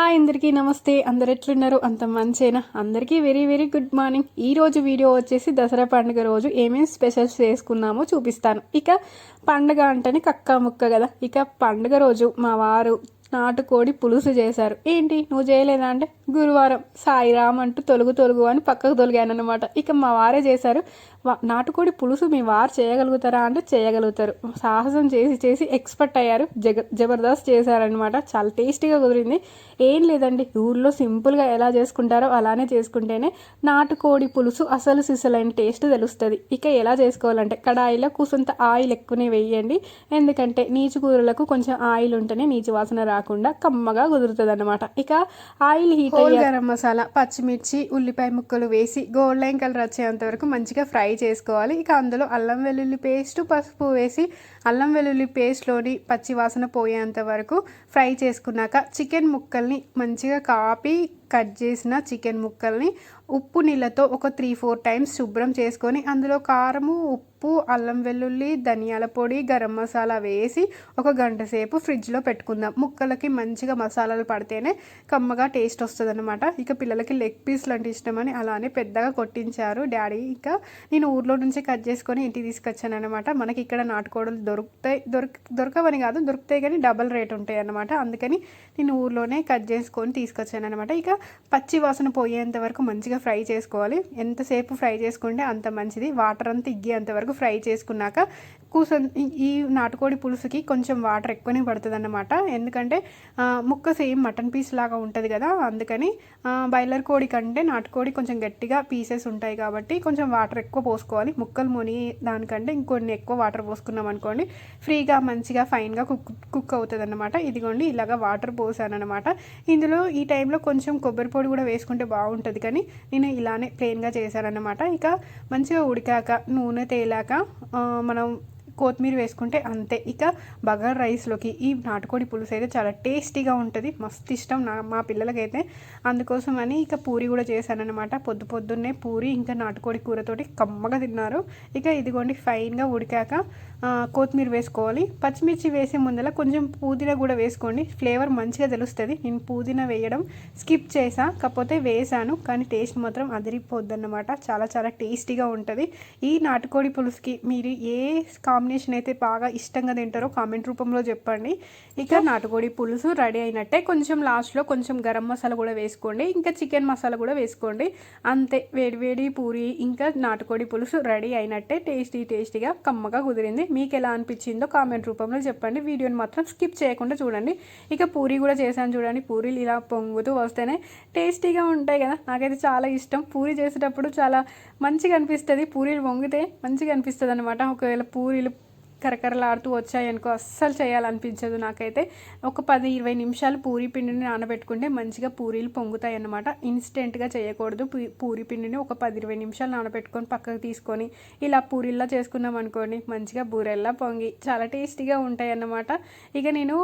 Hi అందరికీ నమస్తే. అందరు ఎట్లున్నారు? అంత మంచేనా? అందరికీ వెరీ వెరీ గుడ్ మార్నింగ్. ఈ రోజు వీడియో వచ్చేసి దసరా పండుగ రోజు ఏమేమి స్పెషల్స్ చేసుకున్నామో చూపిస్తాను. ఇక పండుగ అంటేనే కక్క ముక్క కదా. ఇక పండుగ రోజు మా వారు నాటుకోడి పులుసు చేశారు. ఏంటి? నువ్వు చేయలేదా అంటే? గురువారం సాయిరామ్ అంటూ తొలుగు తొలుగు అని పక్కకు తొలిగాను అనమాట ఇక మా వారే చేశారు నాటుకోడి పులుసు మీ వారు చేయగలుగుతారా? అంటే చేయగలుగుతారు. సాహసం చేసి చేసి ఎక్స్పర్ట్ అయ్యారు. జగ జబర్దస్త్ చేశారనమాట చాలా టేస్టీగా కుదిరింది. ఏం లేదండి ఊర్లో సింపుల్గా ఎలా చేసుకుంటారో అలానే చేసుకుంటేనే నాటుకోడి పులుసు అసలు సిసలైన టేస్ట్ తెలుస్తుంది. ఇక ఎలా చేసుకోవాలంటే కడాయిలో కూసంత ఆయిల్ ఎక్కువనే వేయండి. ఎందుకంటే నీచు కూరలకు కొంచెం ఆయిల్ ఉంటేనే నీచు వాసన రాకుండా కమ్మగా కుదురుతుంది అనమాట ఇక ఆయిల్ హీట్ గరం మసాలా పచ్చిమిర్చి ఉల్లిపాయ ముక్కలు వేసి గోల్డెన్ కలర్ వచ్చేంత వరకు మంచిగా ఫ్రై చేసుకోవాలి. ఇక అందులో అల్లం వెల్లుల్లి పేస్ట్ పసుపు వేసి అల్లం వెల్లుల్లి పేస్ట్లోని పచ్చి వాసన పోయేంత వరకు ఫ్రై చేసుకున్నాక చికెన్ ముక్కల్ని మంచిగా కాపి కట్ చేసిన చికెన్ ముక్కల్ని ఉప్పు నీళ్ళతో ఒక త్రీ ఫోర్ టైమ్స్ శుభ్రం చేసుకొని అందులో కారము ఉప్పు అల్లం వెల్లుల్లి ధనియాల పొడి గరం మసాలా వేసి ఒక గంట సేపు ఫ్రిడ్జ్లో పెట్టుకుందాం. ముక్కలకి మంచిగా మసాలాలు పడితేనే కమ్మగా టేస్ట్ వస్తుంది అనమాట ఇక పిల్లలకి లెగ్ పీస్లు అంటే ఇష్టమని అలానే పెద్దగా కొట్టించారు. డాడీ ఇంకా నేను ఊర్లో నుంచి కట్ చేసుకొని ఇంటికి తీసుకొచ్చాను అనమాట మనకి ఇక్కడ నాటుకోడలు దొరుకుతాయి దొరక దొరకవని కాదు దొరుకుతాయి కానీ డబల్ రేట్ ఉంటాయి అన్నమాట. అందుకని నేను ఊర్లోనే కట్ చేసుకొని తీసుకొచ్చాను అనమాట ఇక పచ్చి వాసన పోయేంత వరకు మంచిగా ఫ్రై చేసుకోవాలి. ఎంతసేపు ఫ్రై చేసుకుంటే అంత మంచిది. వాటర్ అంతా ఇగ్గేంత వరకు ఫ్రై చేసుకున్నాక కూస ఈ నాటుకోడి పులుసుకి కొంచెం వాటర్ ఎక్కువనే పడుతుంది అన్నమాట ఎందుకంటే ముక్క సేమ్ మటన్ పీస్ లాగా ఉంటుంది కదా. అందుకని బాయిలర్ కోడి కంటే నాటుకోడి కొంచెం గట్టిగా పీసెస్ ఉంటాయి కాబట్టి కొంచెం వాటర్ ఎక్కువ పోసుకోవాలి. ముక్కలు ముని దానికంటే ఇంకొన్ని ఎక్కువ వాటర్ పోసుకున్నాం అనుకోండి ఫ్రీగా మంచిగా ఫైన్గా కుక్ కుక్ అవుతుంది అనమాట ఇదిగోండి ఇలాగా వాటర్ పోసాను అనమాట ఇందులో ఈ టైంలో కొంచెం కొబ్బరి పొడి కూడా వేసుకుంటే బాగుంటుంది కానీ నేను ఇలానే ప్లెయిన్గా చేశానన్నమాట. ఇక మంచిగా ఉడికాక నూనె తేలాక మనం కొత్తిమీర వేసుకుంటే అంతే. ఇక బగార్ రైస్లోకి ఈ నాటుకోడి పులుసు అయితే చాలా టేస్టీగా ఉంటుంది. మస్తు ఇష్టం నా మా పిల్లలకైతే. అందుకోసం అని ఇక పూరి కూడా చేశానమాట పొద్దు పొద్దున్నే పూరి ఇంకా నాటుకోడి కూరతోటి కమ్మగా తిన్నారు. ఇక ఇదిగోండి ఫైన్గా ఉడికాక కొత్తిమీర వేసుకోవాలి. పచ్చిమిర్చి వేసే ముందర కొంచెం పుదీనా కూడా వేసుకోండి. ఫ్లేవర్ మంచిగా తెలుస్తుంది. నేను పుదీనా వేయడం స్కిప్ చేసా కాకపోతే వేసాను కానీ టేస్ట్ మాత్రం అదిరిపోద్ది అన్నమాట చాలా చాలా టేస్టీగా ఉంటుంది. ఈ నాటుకోడి పులుసుకి మీరు ఏ కాంబినేషన్ అయితే బాగా ఇష్టంగా తింటారో కామెంట్ రూపంలో చెప్పండి. ఇక నాటుకోడి పులుసు రెడీ అయినట్టే కొంచెం లాస్ట్లో కొంచెం గరం మసాలా కూడా వేసుకోండి. ఇంకా చికెన్ మసాలా కూడా వేసుకోండి. అంతే వేడివేడి పూరి ఇంకా నాటుకోడి పులుసు రెడీ అయినట్టే టేస్టీ టేస్టీగా కమ్మగా కుదిరింది. మీకు ఎలా అనిపించిందో కామెంట్ రూపంలో చెప్పండి. వీడియోని మాత్రం స్కిప్ చేయకుండా చూడండి. ఇక పూరి కూడా చేశాను చూడండి. పూరీలు ఇలా పొంగుతూ వస్తేనే టేస్టీగా ఉంటాయి కదా. నాకైతే చాలా ఇష్టం. పూరి చేసేటప్పుడు చాలా మంచిగా అనిపిస్తుంది. పూరీలు పొంగితే మంచిగా అనిపిస్తుంది అనమాట ఒకవేళ పూరీలు కరకరలాడుతూ వచ్చాయనుకో అస్సలు చేయాలనిపించదు నాకైతే. ఒక పది ఇరవై నిమిషాలు పూరి పిండిని నానబెట్టుకుంటే మంచిగా పూరీలు పొంగుతాయి అన్నమాట ఇన్స్టెంట్గా చేయకూడదు పూరి పిండిని ఒక పది ఇరవై నిమిషాలు నానబెట్టుకొని పక్కకు తీసుకొని ఇలా పూరీల్లా చేసుకున్నాం అనుకోండి మంచిగా బూరెల్లా పొంగి చాలా టేస్టీగా ఉంటాయి అన్నమాట ఇక నేను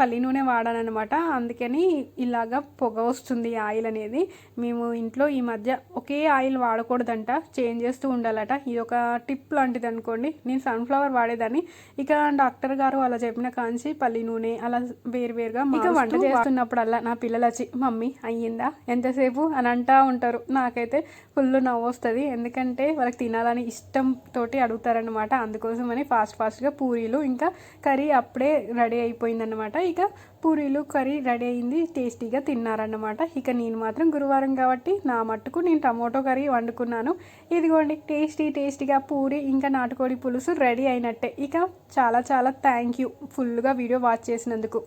పల్లి నూనె వాడానమాట అందుకని ఇలాగా పొగ వస్తుంది ఆయిల్ అనేది. మేము ఇంట్లో ఈ మధ్య ఒకే ఆయిల్ వాడకూడదంట చేంజ్ చేస్తూ ఉండాలట. ఇది ఒక టిప్ లాంటిది అనుకోండి నేను సన్ఫ్లవర్ వాడే వాడేదాన్ని ఇక డాక్టర్ గారు అలా చెప్పిన కాంచి పల్లి నూనె అలా వేరువేరుగా ఇక వంట చేస్తున్నప్పుడల్లా నా పిల్లలు వచ్చి మమ్మీ అయ్యిందా? ఎంతసేపు? అని అంటా ఉంటారు. నాకైతే ఫుల్ నవ్వు వస్తుంది. ఎందుకంటే వాళ్ళకి తినాలని ఇష్టం తోటి అడుగుతారనమాట అందుకోసమని ఫాస్ట్ ఫాస్ట్గా పూరీలు ఇంకా కర్రీ అప్పుడే రెడీ అయిపోయిందనమాట ఇక పూరీలు కర్రీ రెడీ అయింది. టేస్టీగా తిన్నారన్నమాట. ఇక నేను మాత్రం గురువారం కాబట్టి నా మట్టుకు నేను టమోటో కర్రీ వండుకున్నాను. ఇదిగోండి టేస్టీ టేస్టీగా పూరి ఇంకా నాటుకోడి పులుసు రెడీ అయినట్టే. ఇక చాలా చాలా థ్యాంక్ యూ ఫుల్గా వీడియో వాచ్ చేసినందుకు.